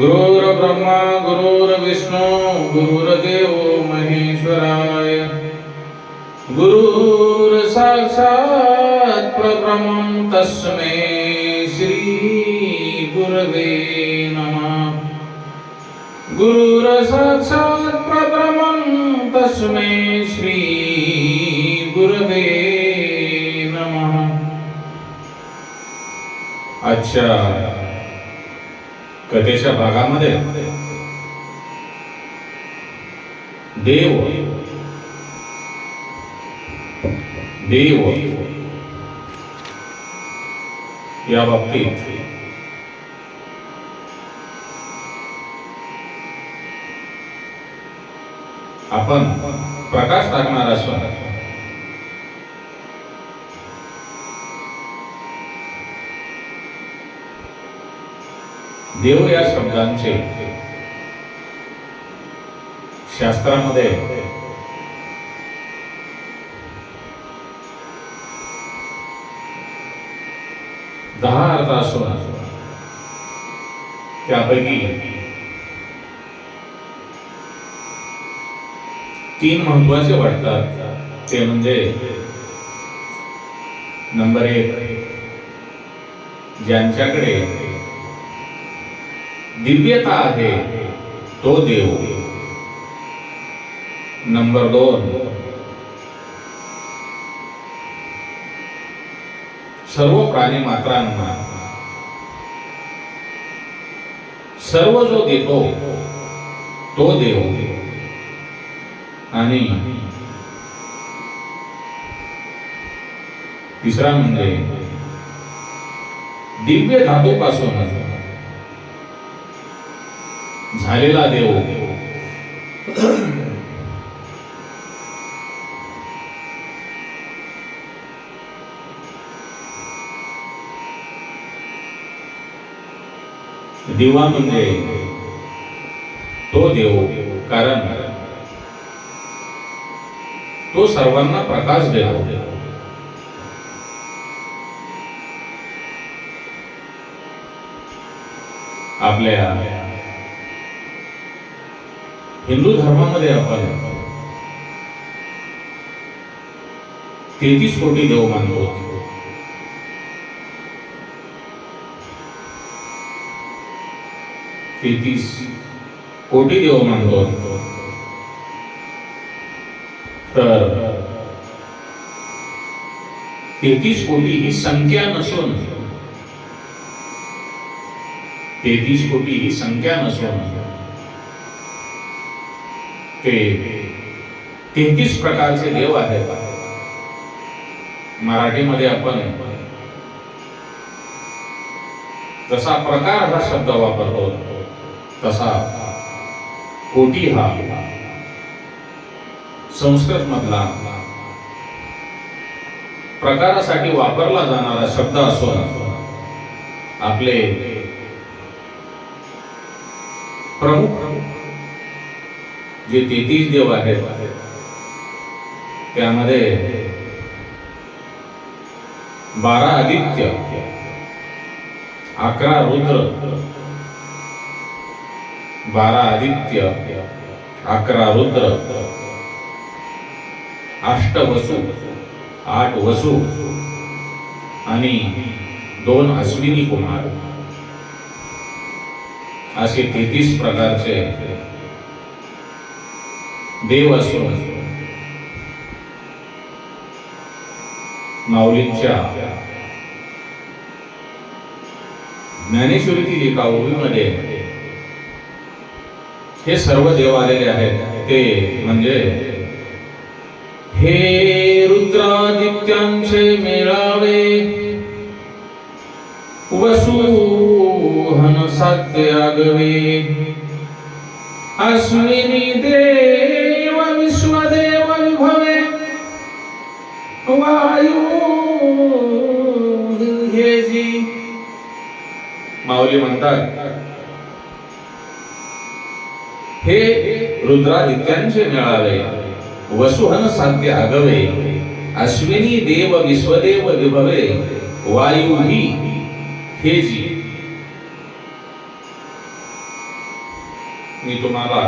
गुरुर्ब्रह्मा गुरुर्विष्णु गुरुर्देव महेश्वराय. गुरुर्साक्षात् परब्रह्मं तस्मै श्रीगुरवे नमः. गुरुर्साक्षात् परब्रह्मं तस्मै श्रीगुरवे नमः. अच्छा. कथेच्या भागामध्ये. देव. देव. या बाबतीत. आपण प्रकाश टाकणार असून देव या शब्दांचे शास्त्रामध्ये दहा अर्थ असून त्यापैकी तीन महत्त्वाचे वाटतात. ते म्हणजे नंबर एक ज्यांच्याकडे दिव्यता आहे तो देव। नंबर दोन। सर्व प्राणी मात्रांना सर्व जो देतो तो देव। आणि तिसरा म्हणजे दिव्य धातूपासून झालेला देव. दिवा म्हणजे तो देव कारण. तो सर्वांना प्रकाश देतो. आपल्या हिंदू धर्मामध्ये आपण तेहतीस कोटी देव मानतो. तेहतीस कोटी देव मानतो. तर तेहतीस कोटी ही संख्या नसून, तेहतीस कोटी ही संख्या नसून ते तेहतीस प्रकारचे देव आहेत. मराठीमध्ये आपण जसा प्रकार हा शब्द वापरतो तसा कोटी हा संस्कृत मधला प्रकारासाठी वापरला जाणारा शब्द असून आपले प्रमुख जे तेहतीस देव आहेत त्यामध्ये बारा आदित्य अकरा रुद्र बारा आदित्य अकरा रुद्र अष्ट वसु आठ वसु आणि दोन अश्विनी कुमार. असे तेहतीस प्रकारचे देव असून माऊलींच्या ज्ञानेश्वरीतील एका ओळीमध्ये हे सर्व देव आलेले आहेत ते म्हणजे हे रुद्रादित्यांचे मेळावे वसुहन साध्य आगवे. अश्विनी देव म्हणतात हे रुद्रादित्यांचे मिळावे वसुहन साध्य आगवे अश्विनी देव विश्वदेव विभवे वायू ही हे जी. मी तुम्हाला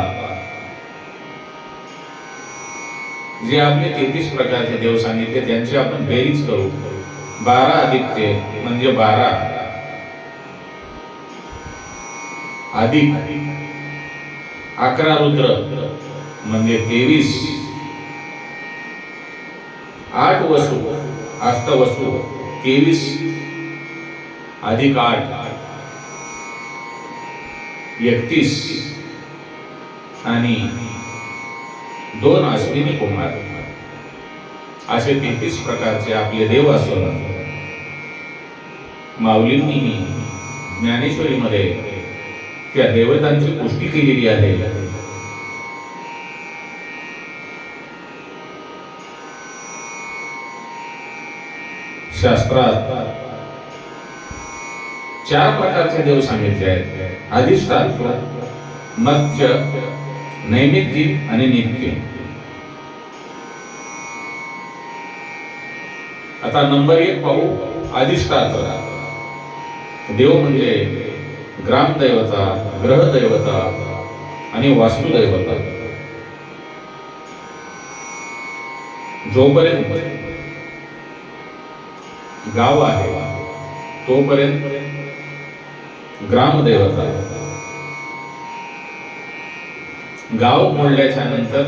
जे आपले तेहतीस प्रकारचे देव सांगितले त्यांची आपण बेरीज करू. बारा आदित्य म्हणजे बारा. अधिक अकरा रुद्र म्हणजे तेवीस. आठ वसू वस्तू तेवीस. अधिक आठ एकतीस. आणि दोन अश्विनी कुमार. असे तेहतीस प्रकारचे आपले देव असून माऊलींनी ज्ञानेश्वरीमध्ये त्या देवतांची पुष्टी केलेली आहे. शास्त्रात चार प्रकारचे देव सांगितले आहेत. अधिष्ठात्व मत्स्य नैमित्तिक आणि नित्य. आता नंबर एक पाहू अधिष्ठात्र देव म्हणजे ग्रामदैवता ग्रहदैवता आणि वास्तुदैवता. जोपर्यंत गाव आहे तोपर्यंत ग्रामदेवता. गाव मोडल्याच्या नंतर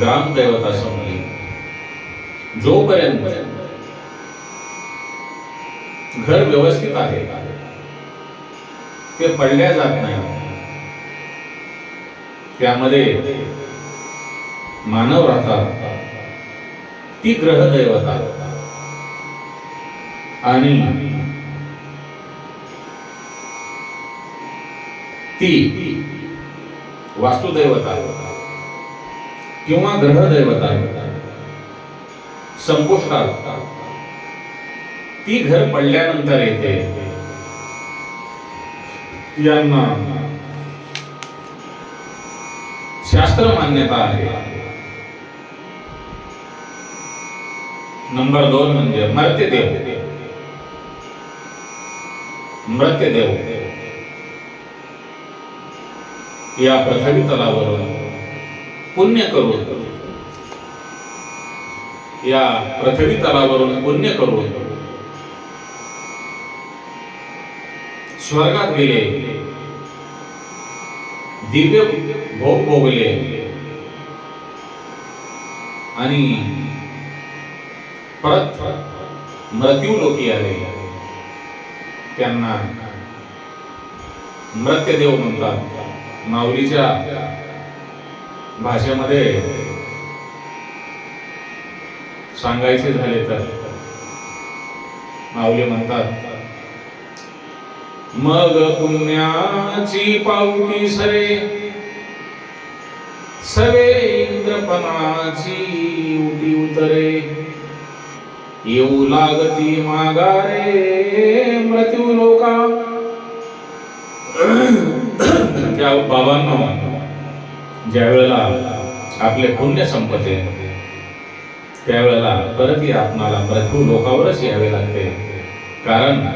ग्रामदेवता संपली. जोपर्यंत घर व्यवस्थित आहे ते पडल्या जात नाही. त्यामध्ये मानव राहतात. ती ग्रहदैवता आणि ती वास्तुदैवता किंवा ग्रहदैवता संपुष्टात. ती घर पडल्यानंतर येते. यांना शास्त्र मान्यता आहे. नंबर दोन म्हणजे मृत्यदेव मृत्यदेव या पृथ्वी तलावर पुण्य करून या पृथ्वी तलावरून पुण्य करून स्वर्गात गेले. दिव्य भोग भोगले. आणि परत मृत्यू लोकी आले. त्यांना मृत्यदेव म्हणतात. माऊलीच्या भाषेमध्ये सांगायचे झाले तर माऊली म्हणतात मग पुण्याची पावटी सरे. सवे इंद्रपणाची उटी उतरे. येऊ लागती मागारे मृत्यू लोका. त्या बाबांना ज्या वेळेला आपले पुण्य संपते त्यावेळेला परत या आपणाला मृत्यू लोकावरच यावे लागते. कारण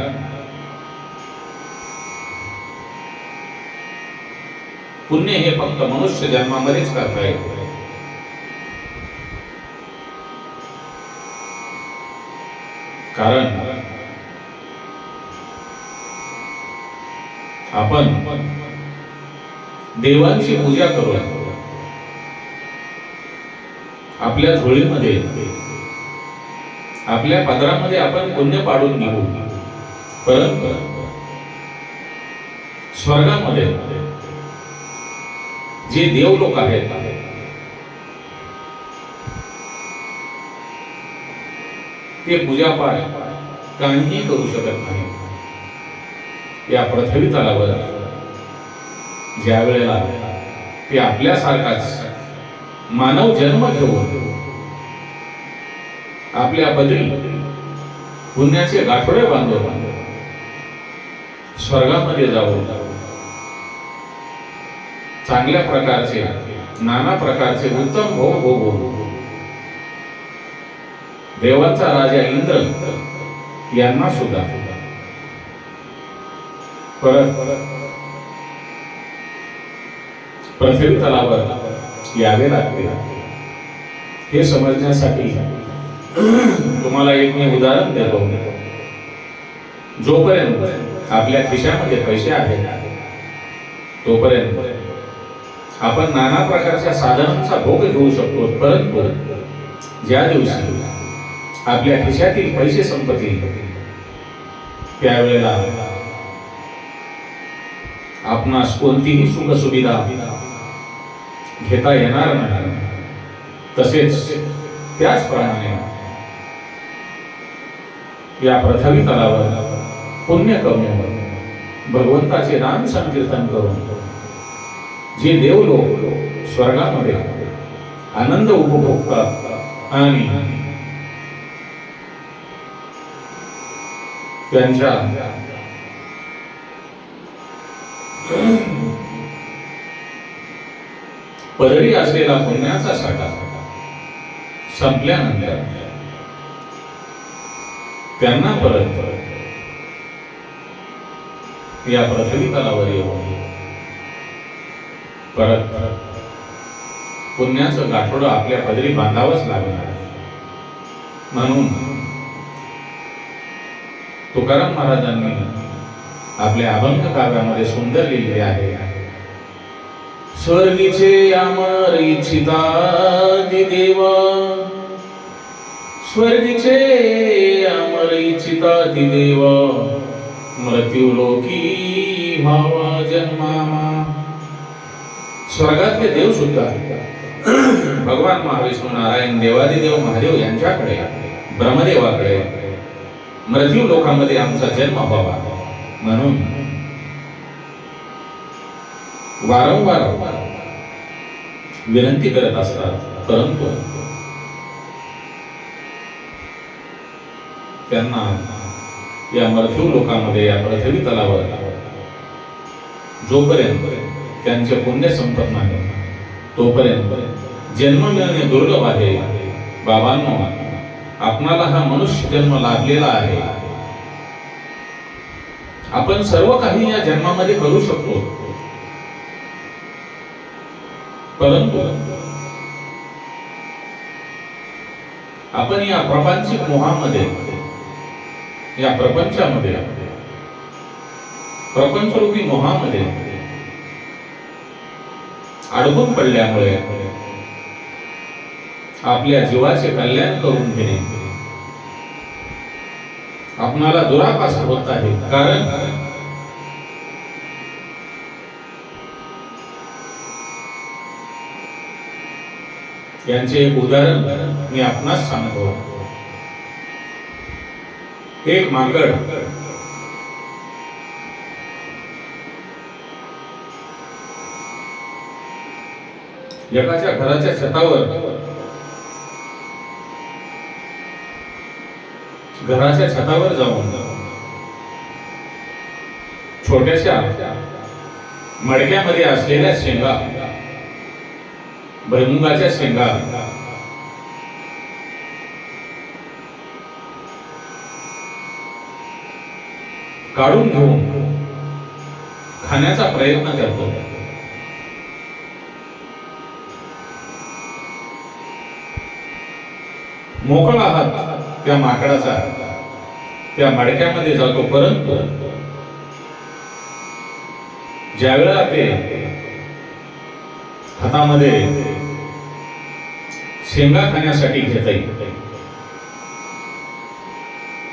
पुण्य हे फक्त मनुष्य जन्मामध्येच करता येते. कारण आपण देवांची पूजा करून आपल्या झोळीमध्ये आपल्या पदरामध्ये आपण पुण्य पाडून घेऊ. परंतु स्वर्गामध्ये जे देव लोक आहेत ते पूजापाठ काहीही करू शकत नाही. या पृथ्वी तलावर ज्या वेळेला ते आपल्यासारखाच मानव जन्म घेऊन आपल्या बदली पुण्याचे गाठोडे बांधव स्वर्गामध्ये जाऊन चांगल्या प्रकारचे नाना प्रकारचे उत्तम भोग हो, भोगून हो, हो. देवाचा राजा इंद्र यांना सुद्धा. परत पृथ्वी तलावर यावे लागते. हे समजण्यासाठी तुम्हाला एक मी उदाहरण देतो. जोपर्यंत आपल्या खिशामध्ये पैसे आहेत तोपर्यंत आपण नाना प्रकारच्या साधनांचा भोग घेऊ शकतो परंतु ज्या दिवशी आपल्या खिशातील पैसे संपतील त्यावेळेला आपणास कोणतीही सुख सुविधा घेता येणार नाही. तसेच त्याचप्रमाणे या पृथ्वी तलावर पुण्य करून भगवंताचे नाम संकीर्तन करून जे देव लोक स्वर्गामध्ये आनंद उपभोगतात आणि त्यांच्या पदरी असलेला पुण्याचा साठा संपल्यानंतर त्यांना परत या पृथ्वी तलावर येऊन करत पुण्याचं गाठोडं आपल्या पदरी बांधावंच लागणार. म्हणून तुकाराम महाराजांनी आपल्या अभंग काव्यामध्ये सुंदर लिहिले आहे. स्वर्गीचे अमर इच्छिता देव. स्वर्गीचे अमर इच्छिता देव. मृत्यू लोकी भावा जन्मामा. स्वर्गातले देव सुद्धा भगवान महाविष्णू नारायण देवादिदेव महादेव यांच्याकडे ब्रह्मदेवाकडे मृत्यू लोकांमध्ये आमचा जन्म व्हावा म्हणून वारंवार विनंती करत असतात परंतु त्यांना या मृत्यू लोकांमध्ये या पृथ्वी तलावर जोपर्यंत त्यांचे पुण्य संपत नाही तोपर्यंत जन्म मिळणे दुर्लभ आहे. बाबांनो आपणाला हा मनुष्य जन्म लाभलेला आहे. आपण सर्व काही या जन्मामध्ये करू शकतो. परंतु आपण या प्रपंचिक मोहामध्ये या प्रपंचामध्ये प्रपंचरूपी मोहामध्ये अडकून पडल्यामुळे आपल्या जीवाचे कल्याण करून घेणे. आपणाला दुरापास होत आहे कारण यांचे एक उदाहरण मी आपणास सांगतो. एक माकड एकाच्या घराच्या छतावर. घराच्या छतावर जाऊन. छोट्याशा मडक्यामध्ये असलेल्या शेंगा भैमुगाच्या शेंगा काढून घेऊन खाण्याचा प्रयत्न करतो. मोकळा हात त्या माकडाचा त्या मडक्यामध्ये जातो परंतु. ज्यावेळेला ते हातामध्ये शेंगा खाण्यासाठी घेता येईल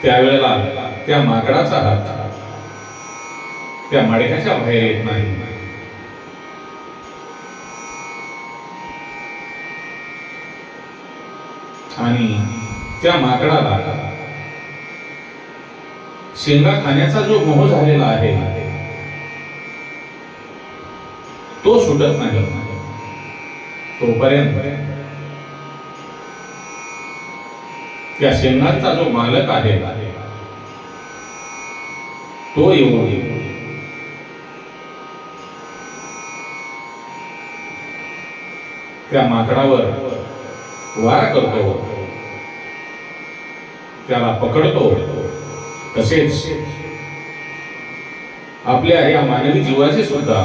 त्यावेळेला त्या माकडाचा हात त्या मडक्याच्या बाहेर येत नाही. आणि त्या माकडाला शेंगा खाण्याचा जो मोह झालेला आहे तो सुटत नाही. तोपर्यंत त्या शेंगांचा जो मालक आहे तो येऊ येऊ त्या माकडावर वार करतो. त्याला पकडतो. तसेच आपल्या या मानवी जीवाचे सुद्धा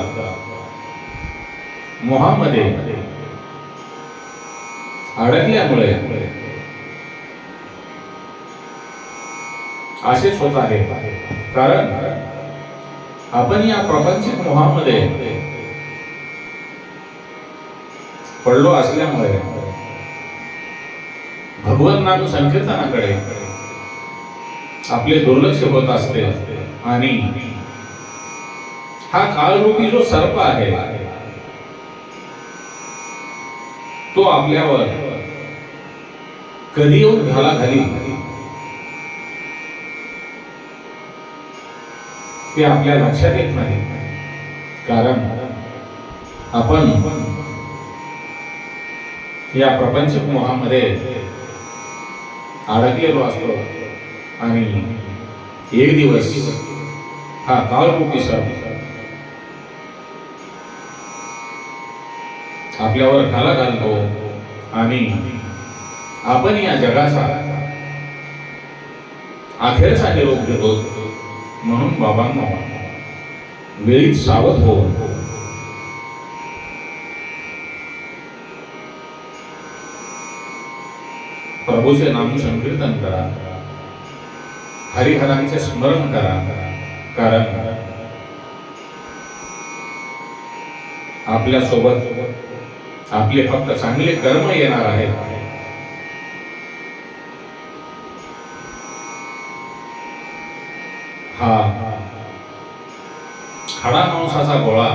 मोहामध्ये अडकल्यामुळे असेच होत आहे. कारण आपण या प्रपंचिक मोहामध्ये पडलो असल्यामुळे भगवान नाम संकीर्तनाकडे आपले दुर्लक्ष होत असते. आणि हा काळरूपी जो सर्प आहे तो आपल्यावर कधी येऊन घाला घाली. ते आपल्या लक्षात येत नाही. कारण आपण या प्रपंच मोहामध्ये अडकलेलो असतो. आणि एक दिवस हा काळरूपी सर्प आपल्यावर घाला घालतो आणि आपण या जगाचा अखेरचा निरोप घेतो म्हणून बाबांना वेळीत सावध होऊन प्रभूचे नाम संकीर्तन करा. हरिहरांचे स्मरण करा. कारण आपल्यासोबत आपले फक्त चांगले कर्म येणार आहेत. हा खडा मांसाचा गोळा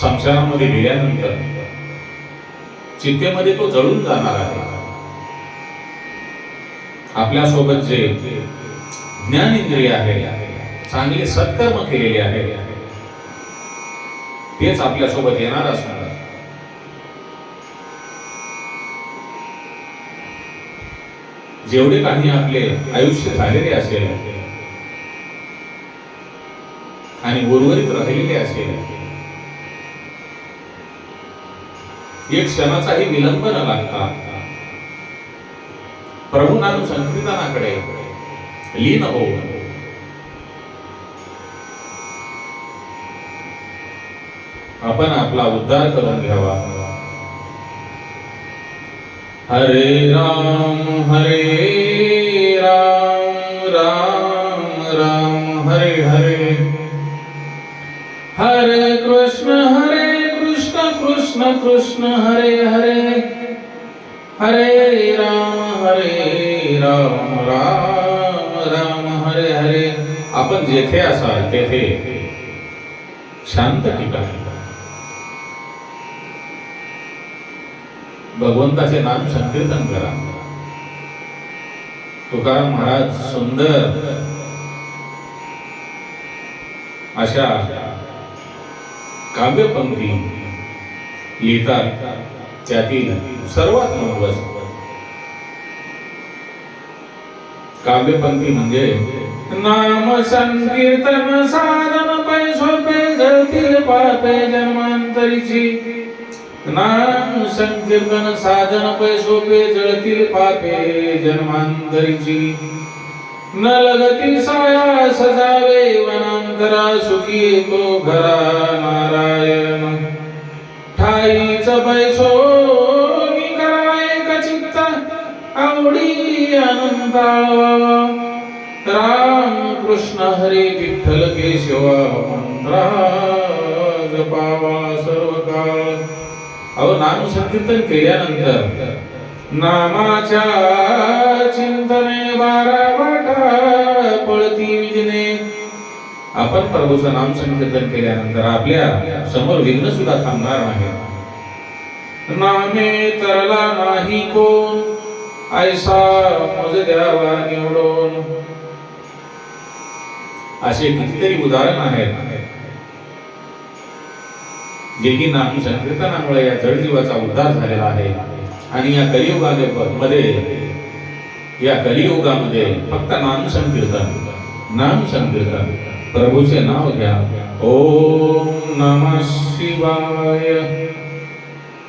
संसारामध्ये गेल्यानंतर चिंतेमध्ये तो जळून जाणार आहे. आपल्यासोबत जे ज्ञानेंद्रिय आहे चांगले सत्कर्म केलेले आहे तेच आपल्यासोबत येणार असणार जेवढे काही आपले आयुष्य झालेले असेल आणि उर्वरित राहिलेले असेल एक क्षणाचाही विलंब न लागता प्रभू नानू संकीर्तनाकडे लीन हो. आपण आपला उद्धार करून घ्यावा. हरे राम हरे राम राम राम हरे हरे. हरे कृष्ण हरे हरे हरे राम हरे राम राम राम हरे हरे. आपण जेथे असाल तेथे शांत ठिकाणी भगवंताचे नाम संकीर्तन करा. तुकाराम महाराज सुंदर अशा काव्यपंक्ती लिहितात त्यातील सर्वात महत्वाची काव्यपंक्ती म्हणजे नाम संकीर्तन साधन पैसोपे जळतील पापे जन्मांतरीची। नाम संकीर्तन साधन जळतील पापे जन्मांतरीची। न लगती साया सजावे वनांतरा सुखी तो घरा नारायण। बैसो पैसो आवडी आनंद राम कृष्ण हरे विठ्ठल केशवा मंत्रा जपावा सर्व काळ अहो नाम संकीर्तन केल्यानंतर नामाच्या चिंतने बारा वाटा पळती विजने आपण प्रभूचं नाम संकीर्तन केल्यानंतर आपल्यासमोर विघ्न सुद्धा थांबणार नाही. नामे तरला नाही कोण ऐसा मज द्यावा निवडून असे कितीतरी उदाहरण आहेत. जे की नाम संकीर्तनामुळे या जडजीवाचा उद्धार झालेला आहे. आणि या कलियुगामध्ये या कलियुगामध्ये फक्त नाम संकीर्तन नाम संकीर्तन. प्रभूचे नाव घ्या. ओम नम शिवाय.